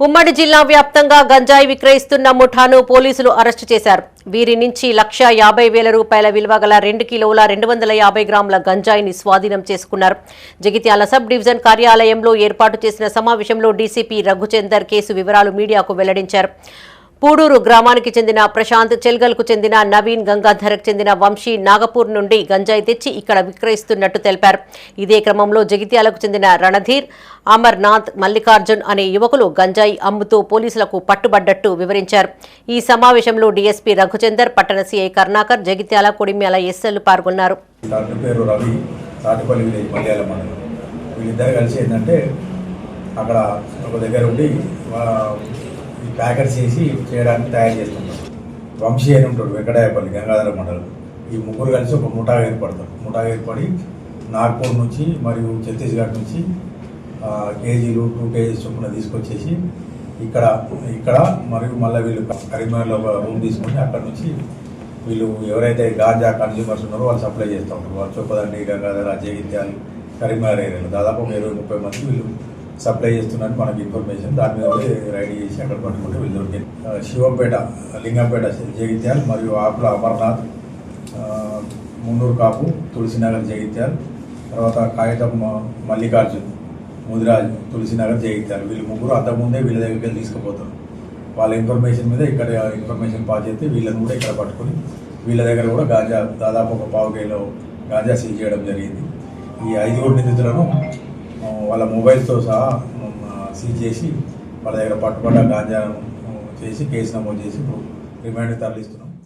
ఉమ్మడి జిల్లా వ్యాప్తంగా గంజాయి విక్రయిస్తున్న ముఠాను పోలీసులు అరెస్టు చేశారు. వీరి నుంచి లక్ష యాభై వేల రూపాయల విలువ గల రెండు కిలోల రెండు వందల యాభై గ్రాముల గంజాయిని స్వాధీనం చేసుకున్నారు. జగిత్యాల సబ్ డివిజన్ కార్యాలయంలో ఏర్పాటు చేసిన సమావేశంలో డీసీపీ రఘుచందర్ కేసు వివరాలు మీడియాకు వెల్లడించారు. పూడూరు గ్రామానికి చెందిన ప్రశాంత్ చెల్గల్కు చెందిన నవీన్ గంగాధర్కు చెందిన వంశీ నాగపూర్ నుండి గంజాయి తెచ్చి ఇక్కడ విక్రయిస్తున్నట్టు తెలిపారు. ఇదే క్రమంలో జగిత్యాలకు చెందిన రణధీర్ అమర్నాథ్ మల్లికార్జున్ అనే యువకులు గంజాయి అమ్ముతూ పోలీసులకు పట్టుబడ్డట్టు వివరించారు. ఈ సమావేశంలో డీఎస్పీ రఘుచందర్ పట్టణ సీఐ కర్ణాకర్ జగిత్యాల కొడిమ్యాల ఎస్ఎల్ పాల్గొన్నారు. వీళ్ళిద్దరు కలిసి ఏంటంటే అక్కడ ఒక దగ్గర ఉండి ప్యాకెట్ చేసి చేయడానికి తయారు చేస్తుంటారు వంశీ అని ఉంటాడు వెంకటాయపల్లి గంగాధర మండలం. ఈ ముగ్గురు కలిసి ఒక ముఠాగా ఏర్పడతారు ముఠాగా ఏర్పడి నాగ్పూర్ నుంచి మరియు ఛత్తీస్గఢ్ నుంచి కేజీలు టూ కేజీస్ చొప్పున తీసుకొచ్చేసి ఇక్కడ ఇక్కడ మరియు మళ్ళీ వీళ్ళు కరీంనగర్లో ఒక రూమ్ తీసుకొని అక్కడ నుంచి వీళ్ళు ఎవరైతే గాంజా కన్జ్యూమర్స్ ఉన్నారో వాళ్ళు సప్లై చేస్తూ ఉంటారు. వాళ్ళు చొప్పదండి గంగాధర జగిత్యాలు కరీంనగర్ ఏరియాలో దాదాపు ఒక ఇరవై ముప్పై మంది వీళ్ళు సప్లై చేస్తున్నట్టు మనకి ఇన్ఫర్మేషన్. దాని మీద రైడ్ చేసి అక్కడ పట్టుకుంటే వీళ్ళు శివంపేట లింగంపేట జగిత్యాల్ మరియు ఆకుల అమర్నాథ్ మున్నూరు కాపు తులసినగర్ జగిత్యాల్ తర్వాత కాగితం మల్లికార్జున్ ముదిరాజ్ తులసినగర్ జగిత్యాల్. వీళ్ళు ముగ్గురు అంతకుముందే వీళ్ళ దగ్గరికి వెళ్ళి తీసుకుపోతారు. వాళ్ళ ఇన్ఫర్మేషన్ మీద ఇక్కడ ఇన్ఫర్మేషన్ పాస్ చేస్తే వీళ్ళని కూడా ఇక్కడ పట్టుకొని వీళ్ళ దగ్గర కూడా గాంజా దాదాపు ఒక పావుకేలో గాంజా సీజ్ చేయడం జరిగింది. ఈ ఐదుగురు నిందితులను వాళ్ళ మొబైల్తో సహా సీజ్ చేసి వాళ్ళ దగ్గర పట్టుబడ్డ గాంజా చేసి కేసు నమోదు చేసి రిమాండ్ తరలిస్తున్నాం.